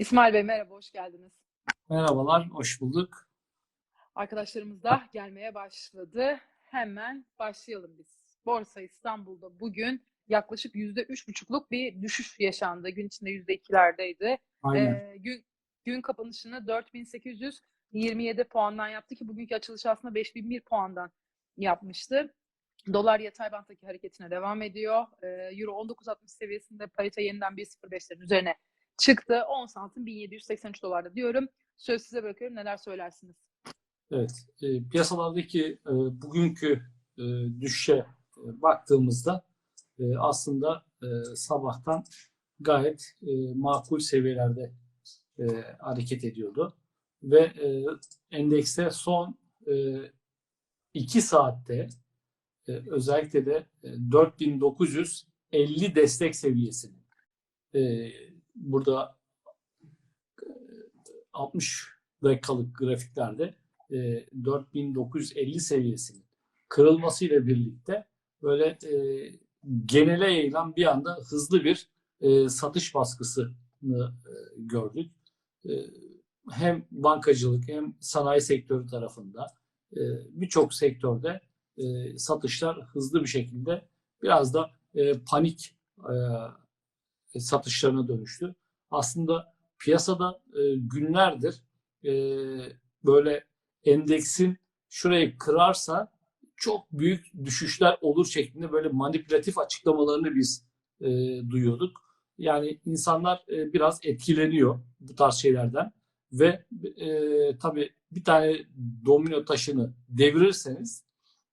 İsmail Bey merhaba, hoş geldiniz. Merhabalar, hoş bulduk. Arkadaşlarımız da gelmeye başladı. Hemen başlayalım biz. Borsa İstanbul'da bugün yaklaşık yüzde üç buçukluk bir düşüş yaşandı. Gün içinde yüzde ikilerdeydi. Ee, gün, gün kapanışını 4827 puandan yaptı ki bugünkü açılış aslında 5001 puandan yapmıştı. Dolar yatay banttaki hareketine devam ediyor. Ee, Euro 19.60 seviyesinde parite yeniden 1.05'lerin üzerine çıktı. 10 santim 1783 dolarda diyorum. Söz size bırakıyorum. Neler söylersiniz? Evet, e, piyasalardaki e, bugünkü e, düşüşe e, baktığımızda e, aslında e, sabahtan gayet e, makul seviyelerde e, hareket ediyordu. Ve e, endekste son e, 2 saatte özellikle de e, 4950 destek seviyesini burada e, 60 dakikalık grafiklerde e, 4950 seviyesinin kırılmasıyla birlikte böyle e, genele yayılan bir anda hızlı bir e, satış baskısını e, gördük. E, hem bankacılık hem sanayi sektörü tarafında e, birçok sektörde e, satışlar hızlı bir şekilde biraz da e, panik e, satışlarına dönüştü. Aslında piyasada e, günlerdir e, böyle endeksin şurayı kırarsa çok büyük düşüşler olur şeklinde böyle manipülatif açıklamalarını biz e, duyuyorduk. Yani insanlar e, biraz etkileniyor bu tarz şeylerden ve e, tabii bir tane domino taşını devirirseniz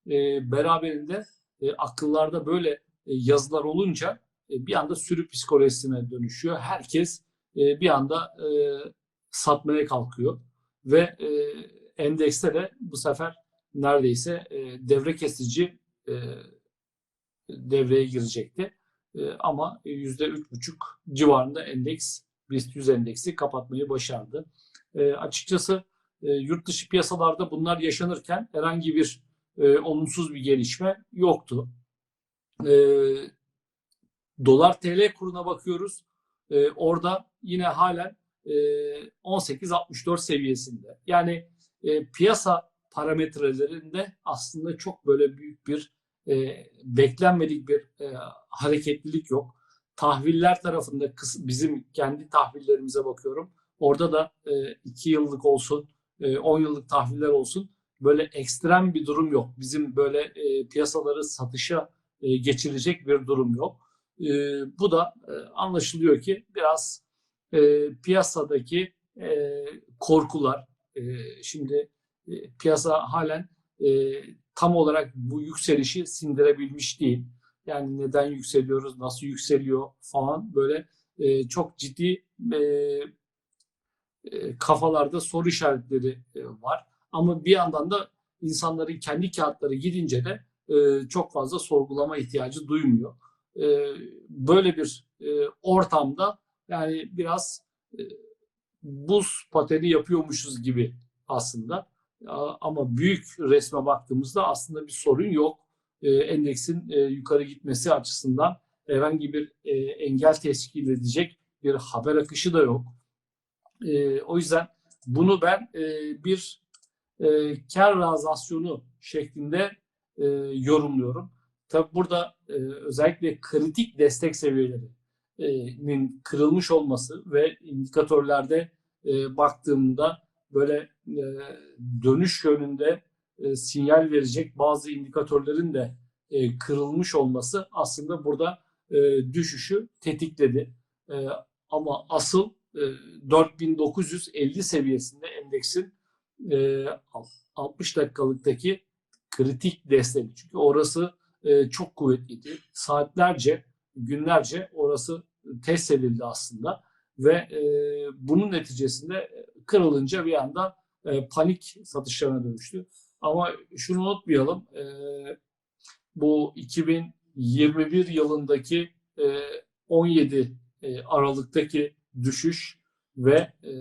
e, beraberinde e, akıllarda böyle e, yazılar olunca e, bir anda sürü psikolojisine dönüşüyor. Herkes e, bir anda e, satmaya kalkıyor ve e, endekste de bu sefer neredeyse e, devre kesici e, devreye girecekti. E, ama yüzde üç buçuk civarında endeks BIST 100 endeksi kapatmayı başardı. E, açıkçası e, yurt dışı piyasalarda bunlar yaşanırken herhangi bir e, olumsuz bir gelişme yoktu. E, dolar TL kuruna bakıyoruz. E, orada yine halen e, 18.64 seviyesinde. Yani e, piyasa parametrelerinde aslında çok böyle büyük bir e, beklenmedik bir e, hareketlilik yok. Tahviller tarafında bizim kendi tahvillerimize bakıyorum. Orada da 2 yıllık olsun, 10 yıllık tahviller olsun böyle ekstrem bir durum yok. Bizim böyle e, piyasaları satışa e, geçirecek bir durum yok. E, bu da e, anlaşılıyor ki biraz e, piyasadaki e, korkular, e, şimdi e, piyasa halen e, tam olarak bu yükselişi sindirebilmiş değil. Yani neden yükseliyoruz, nasıl yükseliyor falan böyle e, çok ciddi e, e, kafalarda soru işaretleri e, var. Ama bir yandan da insanların kendi kağıtları gidince de e, çok fazla sorgulama ihtiyacı duymuyor. E, böyle bir e, ortamda yani biraz e, buz pateni yapıyormuşuz gibi aslında. Ama büyük resme baktığımızda aslında bir sorun yok. E, endeksin e, yukarı gitmesi açısından herhangi bir e, engel teşkil edecek bir haber akışı da yok. E, o yüzden bunu ben e, bir kar realizasyonu şeklinde yorumluyorum. Tabi burada özellikle kritik destek seviyelerinin kırılmış olması ve indikatörlerde baktığımda böyle e, dönüş yönünde e, sinyal verecek bazı indikatörlerin de e, kırılmış olması aslında burada e, düşüşü tetikledi. E, ama asıl e, 4950 seviyesinde endeksin e, 60 dakikalıktaki kritik destek. Çünkü orası e, çok kuvvetliydi. Saatlerce, günlerce orası test edildi aslında ve e, bunun neticesinde kırılınca bir anda e, panik satışlarına dönüştü. Ama şunu unutmayalım, e, bu 2021 yılındaki e, 17 e, Aralık'taki düşüş ve e,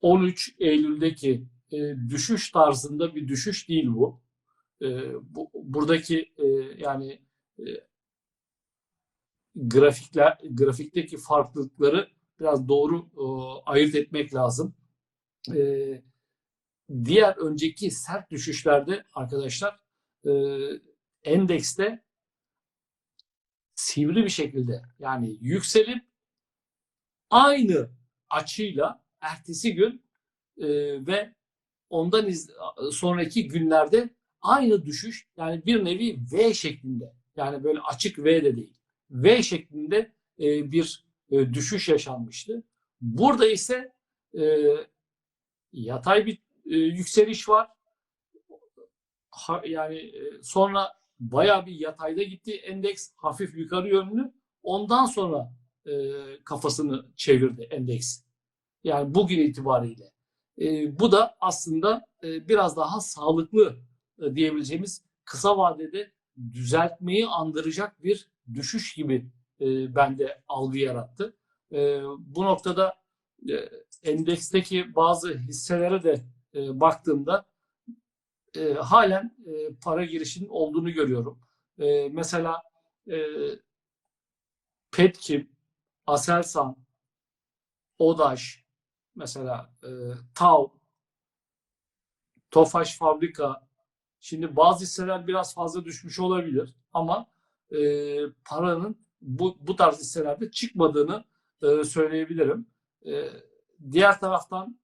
13 Eylül'deki e, düşüş tarzında bir düşüş değil bu. E, bu buradaki e, yani e, grafikler grafikteki farklılıkları biraz doğru e, ayırt etmek lazım. E, diğer önceki sert düşüşlerde arkadaşlar e, endekste sivri bir şekilde yani yükselip aynı açıyla ertesi gün e, ve ondan iz, sonraki günlerde aynı düşüş yani bir nevi V şeklinde yani böyle açık V de değil V şeklinde e, bir e, düşüş yaşanmıştı. Burada ise e, yatay bir e, yükseliş var. Ha, yani e, sonra bayağı bir yatayda gitti endeks hafif yukarı yönlü. Ondan sonra e, kafasını çevirdi endeks. Yani bugün itibariyle. E, bu da aslında e, biraz daha sağlıklı e, diyebileceğimiz kısa vadede düzeltmeyi andıracak bir düşüş gibi e, bende algı yarattı. E, bu noktada e, endeksteki bazı hisselere de e, baktığımda e, halen e, para girişinin olduğunu görüyorum. E, mesela e, Petkim, Aselsan, Odaş, mesela e, TAV, Tofaş Fabrika. Şimdi bazı hisseler biraz fazla düşmüş olabilir ama e, paranın bu, bu tarz hisselerde çıkmadığını e, söyleyebilirim. E, diğer taraftan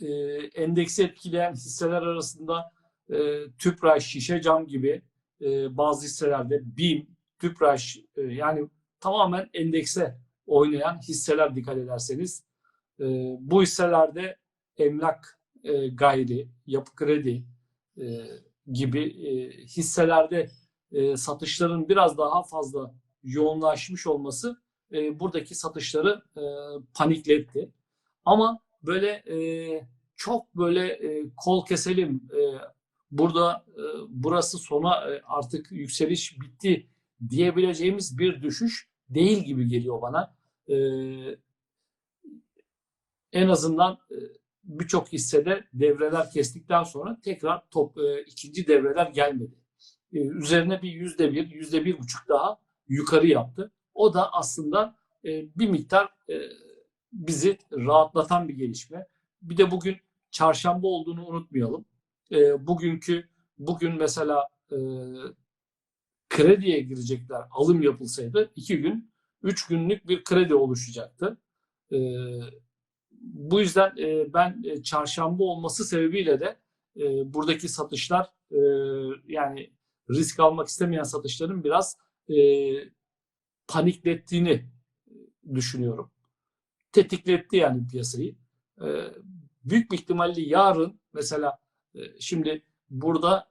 e, endeksi etkileyen hisseler arasında e, Tüpraş, Şişe Cam gibi e, bazı hisselerde BİM, Tüpraş e, yani tamamen endekse oynayan hisseler dikkat ederseniz e, bu hisselerde emlak e, gayri, yapı kredi e, gibi e, hisselerde e, satışların biraz daha fazla yoğunlaşmış olması e, buradaki satışları e, panikletti. Ama böyle e, çok böyle e, kol keselim e, burada e, burası sona e, artık yükseliş bitti diyebileceğimiz bir düşüş değil gibi geliyor bana. E, en azından e, birçok hissede devreler kestikten sonra tekrar top, e, ikinci devreler gelmedi. E, üzerine bir yüzde bir, yüzde bir buçuk daha yukarı yaptı. O da aslında e, bir miktar e, bizi rahatlatan bir gelişme. Bir de bugün çarşamba olduğunu unutmayalım. E, bugünkü bugün mesela e, krediye girecekler alım yapılsaydı iki gün, üç günlük bir kredi oluşacaktı. E, bu yüzden e, ben e, çarşamba olması sebebiyle de e, buradaki satışlar e, yani risk almak istemeyen satışların biraz e, paniklettiğini düşünüyorum. Tetikletti yani piyasayı. E, büyük bir ihtimalle yarın mesela e, şimdi burada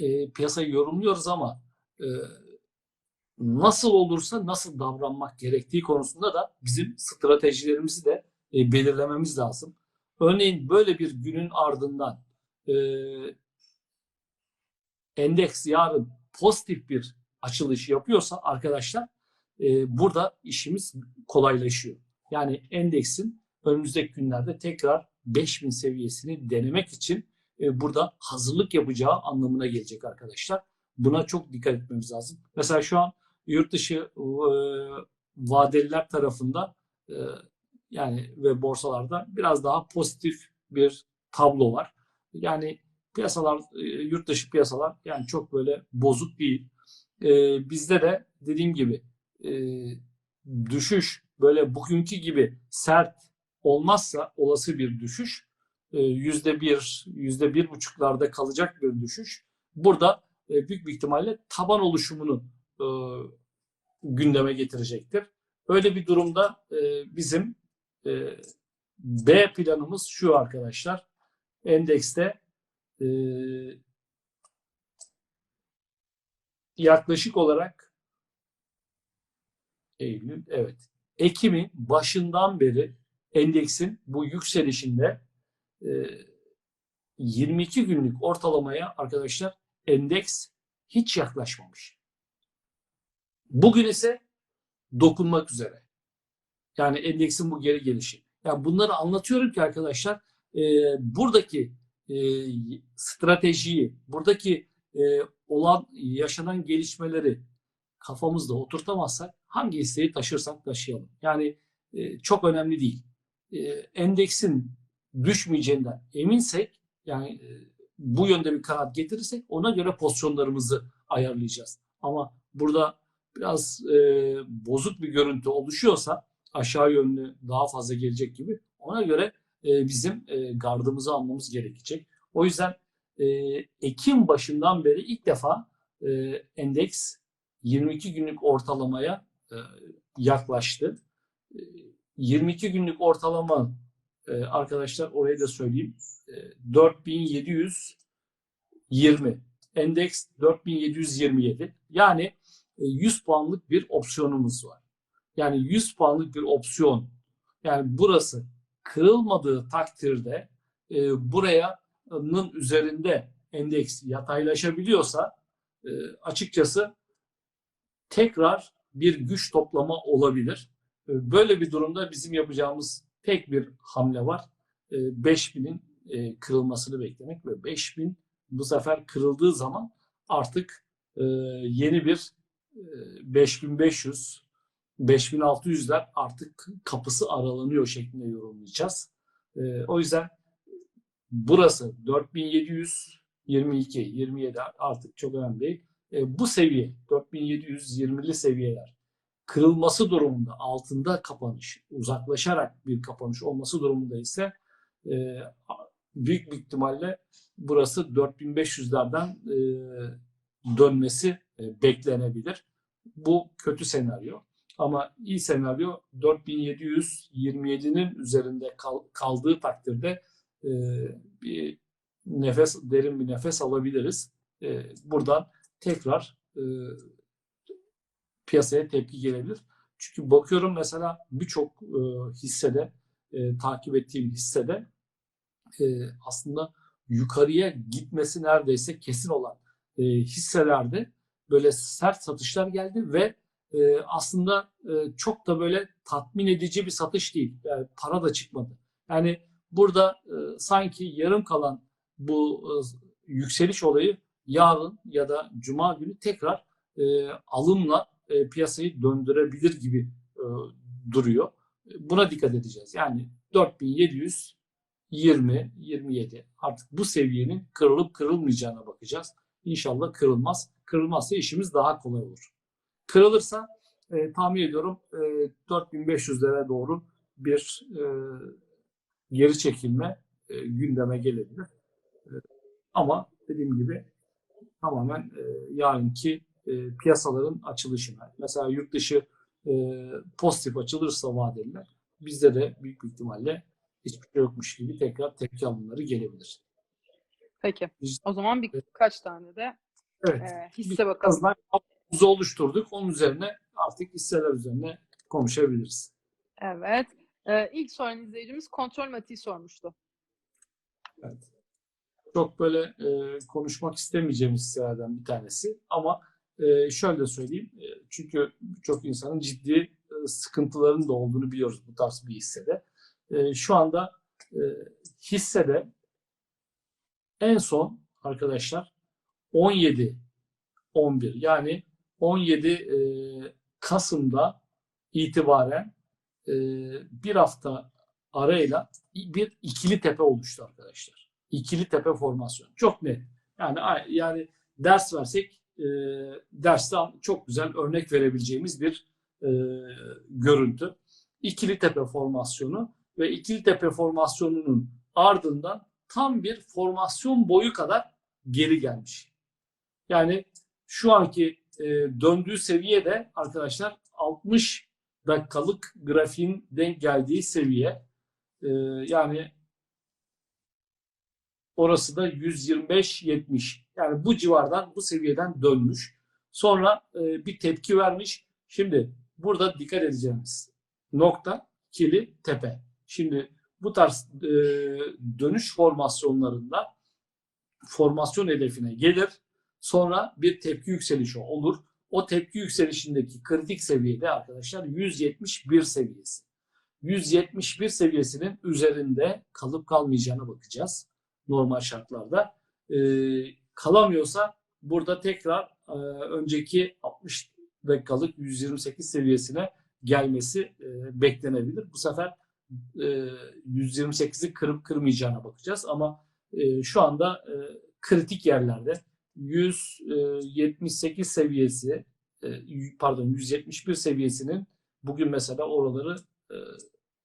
e, piyasayı yorumluyoruz ama e, nasıl olursa nasıl davranmak gerektiği konusunda da bizim stratejilerimizi de e, belirlememiz lazım. Örneğin böyle bir günün ardından e, endeks yarın pozitif bir açılış yapıyorsa arkadaşlar e, burada işimiz kolaylaşıyor. Yani endeksin önümüzdeki günlerde tekrar 5000 seviyesini denemek için e, burada hazırlık yapacağı anlamına gelecek arkadaşlar. Buna çok dikkat etmemiz lazım. Mesela şu an yurt dışı e, vadeliler tarafında e, yani ve borsalarda biraz daha pozitif bir tablo var. Yani piyasalar, e, yurt dışı piyasalar yani çok böyle bozuk değil. E, bizde de dediğim gibi e, düşüş böyle bugünkü gibi sert olmazsa olası bir düşüş yüzde bir, yüzde bir buçuklarda kalacak bir düşüş. Burada büyük bir ihtimalle taban oluşumunu gündeme getirecektir. Öyle bir durumda bizim B planımız şu arkadaşlar. Endekste yaklaşık olarak Eylül, evet. Ekim'in başından beri endeksin bu yükselişinde 22 günlük ortalamaya arkadaşlar endeks hiç yaklaşmamış. Bugün ise dokunmak üzere. Yani endeksin bu geri gelişi. Yani bunları anlatıyorum ki arkadaşlar e, buradaki e, stratejiyi, buradaki e, olan yaşanan gelişmeleri kafamızda oturtamazsak hangi isteği taşırsak taşıyalım. Yani e, çok önemli değil. E, endeksin düşmeyeceğinden eminsek yani e, bu yönde bir kanaat getirirsek ona göre pozisyonlarımızı ayarlayacağız. Ama burada biraz e, bozuk bir görüntü oluşuyorsa aşağı yönlü daha fazla gelecek gibi ona göre e, bizim e, gardımızı almamız gerekecek. O yüzden e, Ekim başından beri ilk defa e, endeks 22 günlük ortalamaya e, yaklaştı. E, 22 günlük ortalama e, arkadaşlar oraya da söyleyeyim e, 4720 endeks 4727 yani e, 100 puanlık bir opsiyonumuz var. Yani 100 puanlık bir opsiyon yani burası kırılmadığı takdirde e, buranın üzerinde endeks yataylaşabiliyorsa e, açıkçası tekrar bir güç toplama olabilir. E, böyle bir durumda bizim yapacağımız tek bir hamle var. E, 5000'in e, kırılmasını beklemek ve 5000 bu sefer kırıldığı zaman artık yeni bir e, 5500 5600'ler artık kapısı aralanıyor şeklinde yorumlayacağız. E, o yüzden burası 4722 27 artık çok önemli değil. E, bu seviye 4720'li seviyeler kırılması durumunda altında kapanış uzaklaşarak bir kapanış olması durumunda ise e, büyük bir ihtimalle burası 4500'lerden e, dönmesi e, beklenebilir. Bu kötü senaryo. Ama iyi senaryo 4727'nin üzerinde kal, kaldığı takdirde e, bir nefes derin bir nefes alabiliriz. E, buradan tekrar e, piyasaya tepki gelebilir. Çünkü bakıyorum mesela birçok e, hissede e, takip ettiğim hissede e, aslında yukarıya gitmesi neredeyse kesin olan e, hisselerde böyle sert satışlar geldi ve e, aslında e, çok da böyle tatmin edici bir satış değil. Yani para da çıkmadı. Yani burada e, sanki yarım kalan bu e, yükseliş olayı yarın ya da cuma günü tekrar e, alımla e, piyasayı döndürebilir gibi e, duruyor. Buna dikkat edeceğiz. Yani 4700 20, 27 artık bu seviyenin kırılıp kırılmayacağına bakacağız. İnşallah kırılmaz. Kırılmazsa işimiz daha kolay olur. Kırılırsa e, tahmin ediyorum e, 4500'lere doğru bir e, geri çekilme e, gündeme gelebilir. E, ama dediğim gibi tamamen e, yarınki e, piyasaların açılışına. Mesela yurt dışı e, pozitif açılırsa vadeliler bizde de büyük ihtimalle hiçbir şey yokmuş gibi tekrar tepki alımları gelebilir. Peki. O zaman birkaç tane de Evet. e, hisse bakalım. Havuzu oluşturduk. Onun üzerine artık hisseler üzerine konuşabiliriz. Evet. E, ilk soran izleyicimiz kontrol matiği sormuştu. Evet. Çok böyle e, konuşmak istemeyeceğim hisselerden bir tanesi. Ama e, şöyle söyleyeyim. E, çünkü çok insanın ciddi e, sıkıntıların da olduğunu biliyoruz bu tarz bir hissede. E, şu anda e, hissede en son arkadaşlar 17 11 yani 17 e, Kasım'da itibaren e, bir hafta arayla bir ikili tepe oluştu arkadaşlar. İkili tepe formasyon. Çok net. Yani yani ders versek e, derste çok güzel örnek verebileceğimiz bir e, görüntü. İkili tepe formasyonu ve ikili tepe formasyonunun ardından tam bir formasyon boyu kadar geri gelmiş. Yani şu anki e, döndüğü seviye de arkadaşlar 60 dakikalık grafiğin denk geldiği seviye. E, yani orası da 125-70. Yani bu civardan, bu seviyeden dönmüş. Sonra e, bir tepki vermiş. Şimdi burada dikkat edeceğimiz nokta kili tepe. Şimdi bu tarz e, dönüş formasyonlarında formasyon hedefine gelir. Sonra bir tepki yükselişi olur. O tepki yükselişindeki kritik seviyede arkadaşlar 171 seviyesi. 171 seviyesinin üzerinde kalıp kalmayacağına bakacağız normal şartlarda. E, kalamıyorsa burada tekrar e, önceki 60 dakikalık 128 seviyesine gelmesi e, beklenebilir. Bu sefer e, 128'i kırıp kırmayacağına bakacağız ama e, şu anda e, kritik yerlerde 178 seviyesi e, pardon 171 seviyesinin bugün mesela oraları e,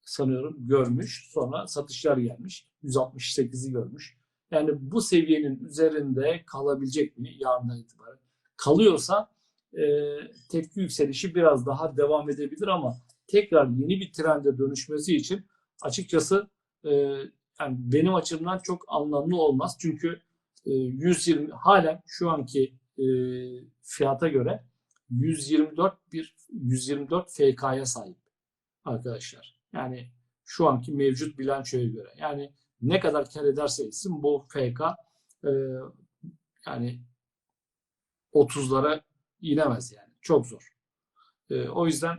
sanıyorum görmüş. Sonra satışlar gelmiş. 168'i görmüş. Yani bu seviyenin üzerinde kalabilecek mi yarından itibaren? Kalıyorsa e, tepki yükselişi biraz daha devam edebilir ama tekrar yeni bir trende dönüşmesi için açıkçası e, yani benim açımdan çok anlamlı olmaz. Çünkü e, 120 halen şu anki e, fiyata göre 124 bir 124 FK'ya sahip arkadaşlar. Yani şu anki mevcut bilançoya göre. Yani ne kadar kar ederse etsin bu FK e, yani 30'lara inemez yani. Çok zor. E, o yüzden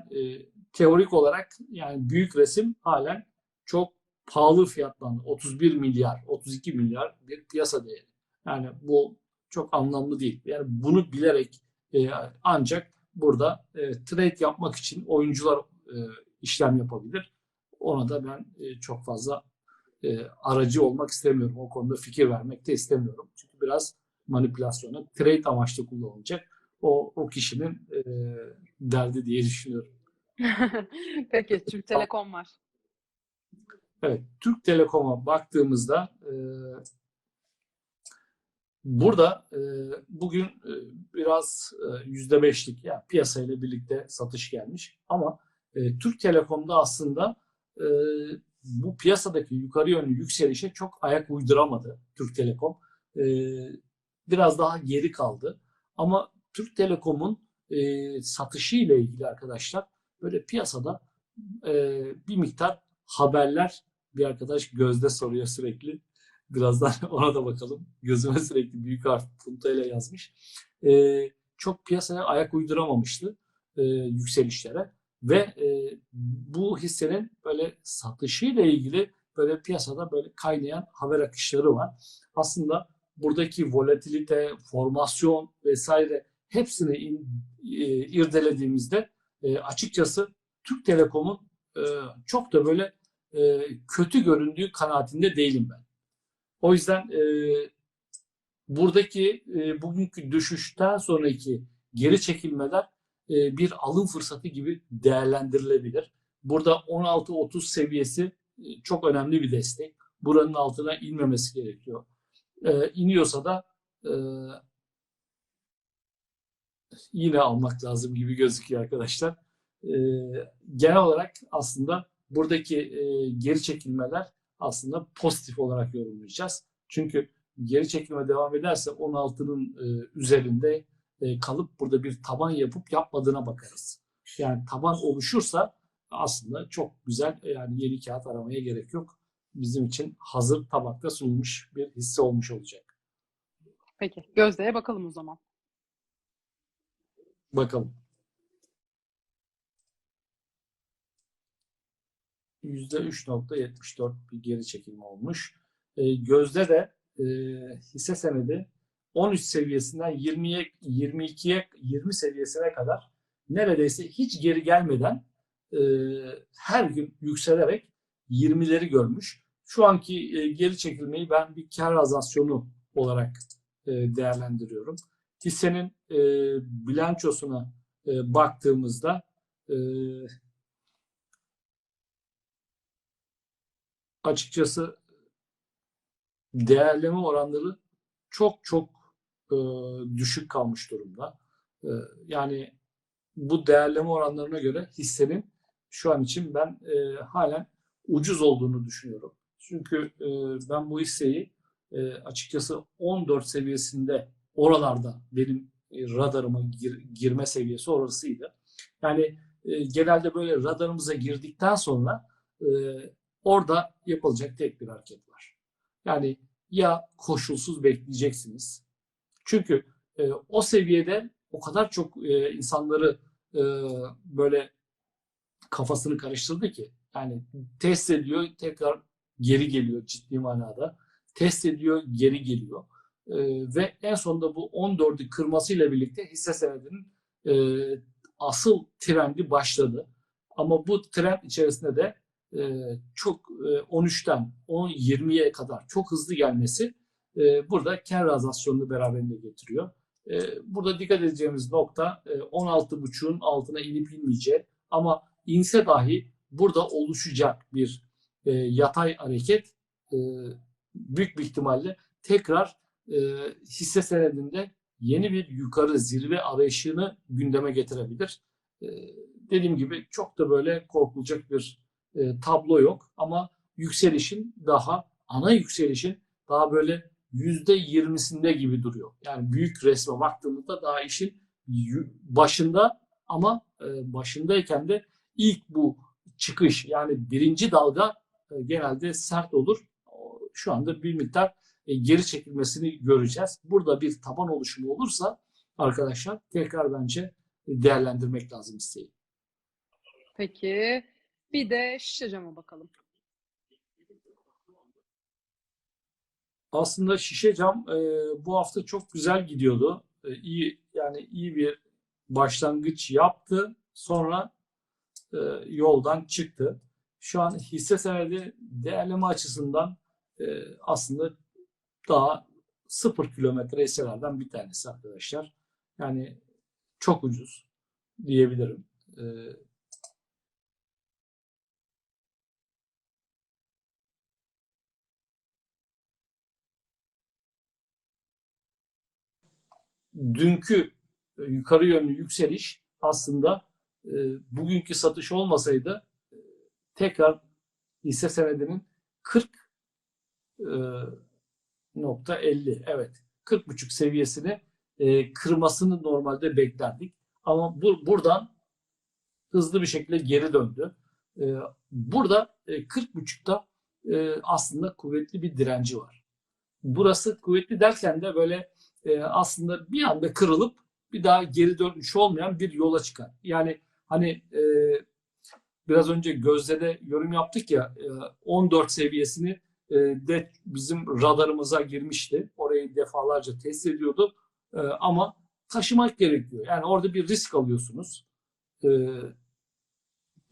teorik olarak yani büyük resim halen çok pahalı fiyatlandı. 31 milyar, 32 milyar bir piyasa değeri. Yani bu çok anlamlı değil. Yani bunu bilerek e, ancak burada e, trade yapmak için oyuncular e, işlem yapabilir. Ona da ben e, çok fazla e, aracı olmak istemiyorum. O konuda fikir vermek de istemiyorum. Çünkü biraz manipülasyona trade amaçlı kullanılacak. O, o kişinin e, derdi diye düşünüyorum. Peki Türk Telekom var. Evet, Türk Telekom'a baktığımızda e, burada e, bugün e, biraz e, yüzde beşlik yani piyasayla birlikte satış gelmiş. Ama e, Türk Telekom'da aslında e, bu piyasadaki yukarı yönlü yükselişe çok ayak uyduramadı Türk Telekom. E, biraz daha geri kaldı. Ama Türk Telekom'un e, satışı ile ilgili arkadaşlar böyle piyasada e, bir miktar haberler bir arkadaş Gözde soruyor sürekli. Birazdan ona da bakalım. Gözüme sürekli büyük harf puntayla yazmış. E, çok piyasaya ayak uyduramamıştı e, yükselişlere ve e, bu hissenin böyle satışıyla ilgili böyle piyasada böyle kaynayan haber akışları var. Aslında buradaki volatilite, formasyon vesaire hepsini in, e, irdelediğimizde e, açıkçası Türk Telekom'un e, çok da böyle e, kötü göründüğü kanaatinde değilim ben. O yüzden e, buradaki e, bugünkü düşüşten sonraki geri çekilmeler e, bir alım fırsatı gibi değerlendirilebilir. Burada 16-30 seviyesi e, çok önemli bir destek. Buranın altına inmemesi gerekiyor. E, iniyorsa da e, yine almak lazım gibi gözüküyor arkadaşlar. E, genel olarak aslında buradaki e, geri çekilmeler aslında pozitif olarak yorumlayacağız. Çünkü geri çekilme devam ederse 16'nın e, üzerinde e, kalıp burada bir taban yapıp yapmadığına bakarız. Yani taban oluşursa aslında çok güzel yani yeni kağıt aramaya gerek yok. Bizim için hazır tabakta sunulmuş bir hisse olmuş olacak. Peki Gözde'ye bakalım o zaman. Bakalım. %3.74 bir geri çekilme olmuş. E, gözde de e, hisse senedi 13 seviyesinden 20'ye 22'ye 20 seviyesine kadar neredeyse hiç geri gelmeden e, her gün yükselerek 20'leri görmüş. Şu anki e, geri çekilmeyi ben bir kar realizasyonu olarak e, değerlendiriyorum. Hissenin e, bilançosuna e, baktığımızda e, açıkçası değerleme oranları çok çok e, düşük kalmış durumda. E, yani bu değerleme oranlarına göre hissenin şu an için ben e, halen ucuz olduğunu düşünüyorum. Çünkü e, ben bu hisseyi e, açıkçası 14 seviyesinde oralarda benim radarıma gir, girme seviyesi orasıydı. Yani e, genelde böyle radarımıza girdikten sonra e, orada yapılacak tek bir hareket var. Yani ya koşulsuz bekleyeceksiniz. Çünkü e, o seviyede o kadar çok e, insanları e, böyle kafasını karıştırdı ki. Yani test ediyor tekrar geri geliyor ciddi manada. Test ediyor geri geliyor. Ee, ve en sonunda bu 14'ü kırmasıyla birlikte hisse senedinin e, asıl trendi başladı. Ama bu trend içerisinde de e, çok e, 13'ten 10 20'ye kadar çok hızlı gelmesi e, burada kar realizasyonunu beraberinde getiriyor. E, burada dikkat edeceğimiz nokta e, 16.5'un altına inip inmeyeceği ama inse dahi burada oluşacak bir yatay hareket büyük bir ihtimalle tekrar hisse senedinde yeni bir yukarı zirve arayışını gündeme getirebilir. Dediğim gibi çok da böyle korkulacak bir e, tablo yok ama yükselişin daha ana yükselişin daha böyle yüzde yirmisinde gibi duruyor. Yani büyük resme baktığımızda daha işin başında ama e, başındayken de ilk bu çıkış yani birinci dalga e, genelde sert olur. Şu anda bir miktar e, geri çekilmesini göreceğiz. Burada bir taban oluşumu olursa arkadaşlar tekrar bence değerlendirmek lazım isteği. Peki. Bir de şişe cama bakalım. Aslında şişe cam e, bu hafta çok güzel gidiyordu. E, iyi yani iyi bir başlangıç yaptı. Sonra e, yoldan çıktı. Şu an hisse senedi değerleme açısından e, aslında daha sıfır kilometre hisselerden bir tanesi arkadaşlar. Yani çok ucuz diyebilirim. E, dünkü e, yukarı yönlü yükseliş aslında e, bugünkü satış olmasaydı e, tekrar hisse senedinin 40 e, nokta 50 evet 40 buçuk seviyesini e, kırmasını normalde beklerdik. Ama bu, buradan hızlı bir şekilde geri döndü. E, burada e, 40 buçukta e, aslında kuvvetli bir direnci var. Burası kuvvetli derken de böyle e, aslında bir anda kırılıp bir daha geri dönüş olmayan bir yola çıkar. Yani hani e, biraz önce Gözde de yorum yaptık ya e, 14 seviyesini e, de bizim radarımıza girmişti. Orayı defalarca test ediyordu. E, ama taşımak gerekiyor. Yani orada bir risk alıyorsunuz. E,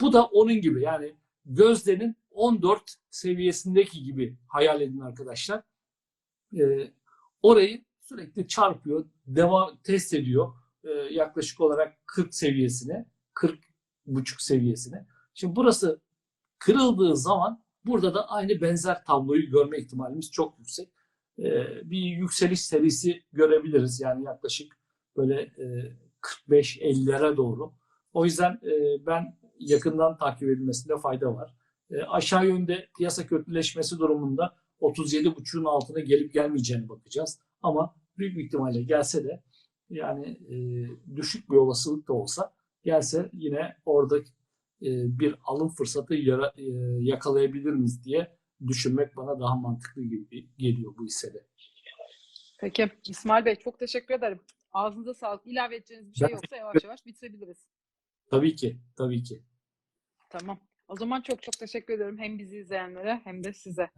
bu da onun gibi yani Gözde'nin 14 seviyesindeki gibi hayal edin arkadaşlar. E, orayı sürekli çarpıyor, devam test ediyor e, yaklaşık olarak 40 seviyesine, 40 buçuk seviyesine. Şimdi burası kırıldığı zaman burada da aynı benzer tabloyu görme ihtimalimiz çok yüksek. E, bir yükseliş serisi görebiliriz yani yaklaşık böyle e, 45-50'lere doğru. O yüzden e, ben yakından takip edilmesinde fayda var. E, aşağı yönde piyasa kötüleşmesi durumunda 37.5'un altına gelip gelmeyeceğine bakacağız. Ama büyük bir ihtimalle gelse de yani e, düşük bir olasılık da olsa gelse yine orada e, bir alım fırsatı yara, e, yakalayabilir miyiz diye düşünmek bana daha mantıklı gibi geliyor bu hissede. Peki. İsmail Bey çok teşekkür ederim. Ağzınıza sağlık. İlave edeceğiniz bir şey yoksa yavaş yavaş bitirebiliriz. Tabii ki, tabii ki. Tamam. O zaman çok çok teşekkür ederim hem bizi izleyenlere hem de size.